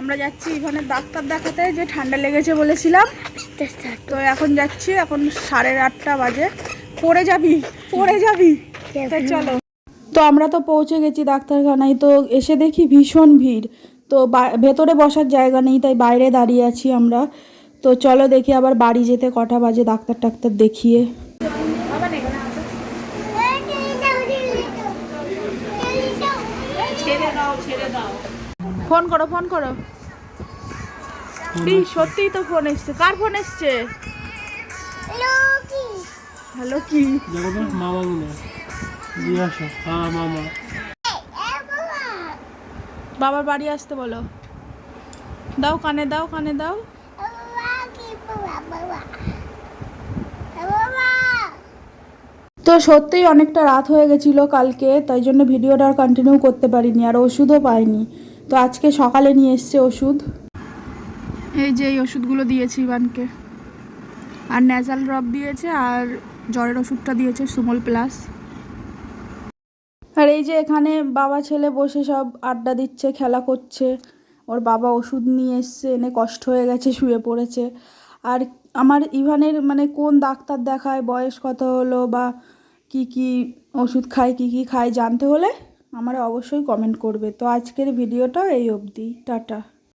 আমরা যাচ্ছি এখানে ডাক্তার দেখাতে, যে ঠান্ডা লেগেছে বলেছিলাম। তো এখন যাচ্ছি, এখন সাড়ে আটটা বাজে। পড়ে যাবি পড়ে যাবি। চলো। তো আমরা তো পৌঁছে গেছি ডাক্তারখানায়, তো এসে দেখি ভীষণ ভিড়। তো ভেতরে বসার জায়গা নেই, তাই বাইরে দাঁড়িয়ে আছি আমরা। তো চলো দেখি আবার বাড়ি যেতে কটা বাজে ডাক্তার টাক্তার দেখিয়ে। ফোন করো ফোন করো। সত্যিই তো ফোন এসছে। কার ফোন এসছে? হ্যালো কি? মামা দিয়ে আসো। হ্যাঁ মামা বাবার বাড়ি আসতে বলো। দাও কানে দাও কানে দাও। তো সত্যিই অনেকটা রাত হয়ে গেছিল কালকে তাই জন্য ভিডিওটা আর কন্টিনিউ করতে পারিনি আর ওষুধও পাইনি। তো আজকে সকালে নিয়ে এসছে ওষুধ। এই যে এই ওষুধগুলো দিয়েছি ইভানকে। আর ন্যাজাল ড্রপ দিয়েছে আর জ্বরের ওষুধটা দিয়েছে সুমল প্লাস আর এই যে এখানে বাবা ছেলে বসে সব আড্ডা দিচ্ছে খেলা করছে। ওর বাবা ওষুধ নিয়ে এসছে এনে কষ্ট হয়ে গেছে শুয়ে পড়েছে। আর আমার ইভানের মানে কোন ডাক্তার দেখায় বয়স কত হলো বা কি কি ওষুধ খায় কি কি খায় জানতে হলে আমার অবশ্যই কমেন্ট করবে। তো আজকের ভিডিওটা এই অবধি। টাটা।